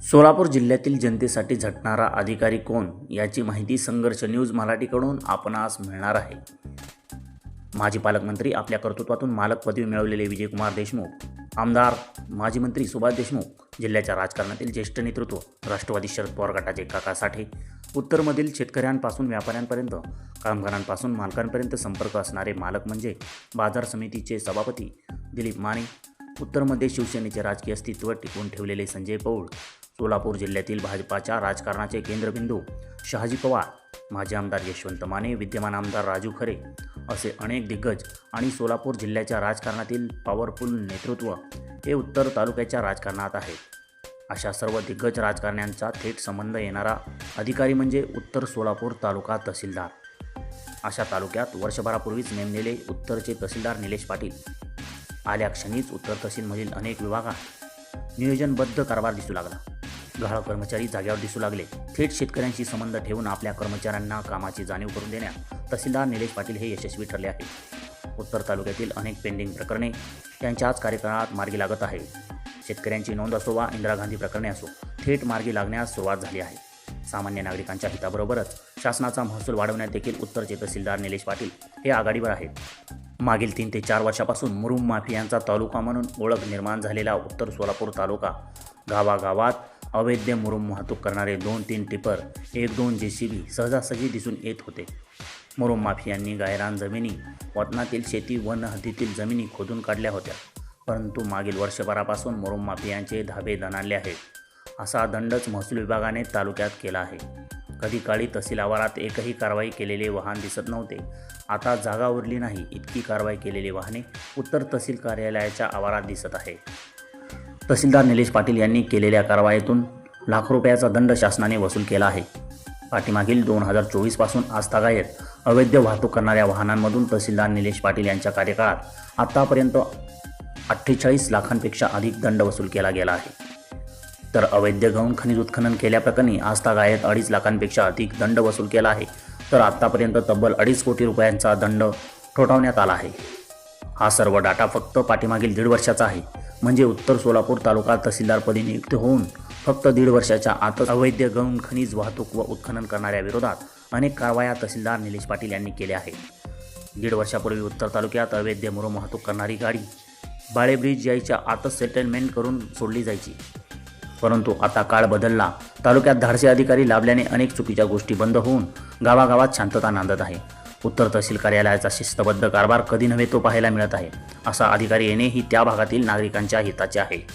सोलापूर जिल्ह्यातील जनतेसाठी झटणारा अधिकारी कोण याची माहिती संघर्ष न्यूज मराठीकडून आपणास मिळणार आहे. माजी पालकमंत्री आपल्या कर्तृत्वातून मालक पदवी मिळवलेले विजयकुमार देशमुख आमदार माजी मंत्री सुभाष देशमुख जिल्ह्याच्या राजकारणातील ज्येष्ठ नेतृत्व राष्ट्रवादी शरद पवार गटाचे काका साठे उत्तरमधील शेतकऱ्यांपासून व्यापाऱ्यांपर्यंत कामगारांपासून मालकांपर्यंत संपर्क असणारे मालक म्हणजे बाजार समितीचे सभापती दिलीप माने उत्तरमध्ये शिवसेनेचे राजकीय अस्तित्व टिकवून ठेवलेले संजय पौळ सोलापूर जिल्ह्यातील भाजपाच्या राजकारणाचे केंद्रबिंदू शहाजी पवार माजी आमदार यशवंत माने विद्यमान आमदार राजू खरे असे अनेक दिग्गज आणि सोलापूर जिल्ह्याच्या राजकारणातील पॉवरफुल नेतृत्व हे उत्तर तालुक्याच्या राजकारणात आहे. अशा सर्व दिग्गज राजकारण्यांचा थेट संबंध येणारा अधिकारी म्हणजे उत्तर सोलापूर तालुका तहसीलदार. अशा तालुक्यात वर्षभरापूर्वीच नेमलेले उत्तरचे तहसीलदार निलेश पाटील आल्या क्षणीच उत्तर तहसीलमधील अनेक विभागात नियोजनबद्ध कारभार दिसू लागला. गहाळ कर्मचारी जाग्यावर दिसू लागले. थेट शेतकऱ्यांशी संबंध ठेवून आपल्या कर्मचाऱ्यांना कामाची जाणीव करून देण्यात तहसीलदार निलेश पाटील हे यशस्वी ठरले आहे उत्तर तालुक्यातील अनेक पेंडिंग प्रकरणे त्यांच्याच कार्यकाळात मार्गी लागत आहे शेतकऱ्यांची नोंद असो वा इंदिरा गांधी प्रकरणे असो थेट मार्गी लागण्यास सुरुवात झाली आहे. सामान्य नागरिकांच्या हिताबरोबरच शासनाचा महसूल वाढवण्यात देखील उत्तरचे तहसीलदार निलेश पाटील हे आघाडीवर आहेत. मागील तीन ते चार वर्षापासून मुरुम माफियांचा तालुका म्हणून ओळख निर्माण झालेला उत्तर सोलापूर तालुका. गावागावात अवैध मुरुम वाहतूक करणारे दोन तीन टिपर एक दोन जे सी बी सहजासहजी दिसून येत होते. मुरुम माफियांनी गायरान जमिनी वतनातील शेती वन हद्दीतील जमिनी खोदून काढल्या होत्या. परंतु मागील वर्षभरापासून मुरुम माफियांचे धाबे दणाणले आहेत. असा दंडच महसूल विभागाने तालुक्यात केला आहे. कधी काळी तहसील आवारात एकही कारवाई केलेले वाहन दिसत नव्हते. आता जागा उरली नाही इतकी कारवाई केलेली वाहने उत्तर तहसील कार्यालयाच्या आवारात दिसत आहे. तहसीलदार निलेश पाटील यांनी केलेल्या कारवाईतून लाखो रुपयाचा दंड शासनाने वसूल केला आहे. पाठीमागील दोन हजार चोवीसपासून आजतागायत अवैध वाहतूक करणाऱ्या वाहनांमधून तहसीलदार निलेश पाटील यांच्या कार्यकाळात आत्तापर्यंत अठ्ठेचाळीस लाखांपेक्षा अधिक दंड वसूल केला गेला आहे. तर अवैध गौण खनिज उत्खनन केल्याप्रकरणी आजतागायत अडीच लाखांपेक्षा अधिक दंड वसूल केला आहे. तर आत्तापर्यंत तब्बल अडीच कोटी रुपयांचा दंड ठोठावण्यात आला आहे. हा सर्व डाटा फक्त पाठीमागील दीड वर्षाचा आहे. म्हणजे उत्तर सोलापूर तालुका तहसीलदारपदी नियुक्त होऊन फक्त दीड वर्षाच्या आतच अवैध गौण खनिज वाहतूक व उत्खनन करणाऱ्या विरोधात अनेक कारवाया तहसीलदार निलेश पाटील यांनी केल्या आहेत. दीड वर्षापूर्वी उत्तर तालुक्यात अवैध मुरुम वाहतूक करणारी गाडी बाळे ब्रिज यायच्या आतच सेटलमेंट करून सोडली जायची. परंतु आता काळ बदलला. तालुक्यात धाडसे अधिकारी लाभल्याने अनेक चुकीच्या गोष्टी बंद होऊन गावागावात शांतता नांदत आहे. उत्तर तहसील कार्यालयाचा शिस्तबद्ध कारभार कधी नव्हे तो पाहायला मिळत आहे असा अधिकारी येणे ही त्या भागातील नागरिकांच्या हिताचे आहे.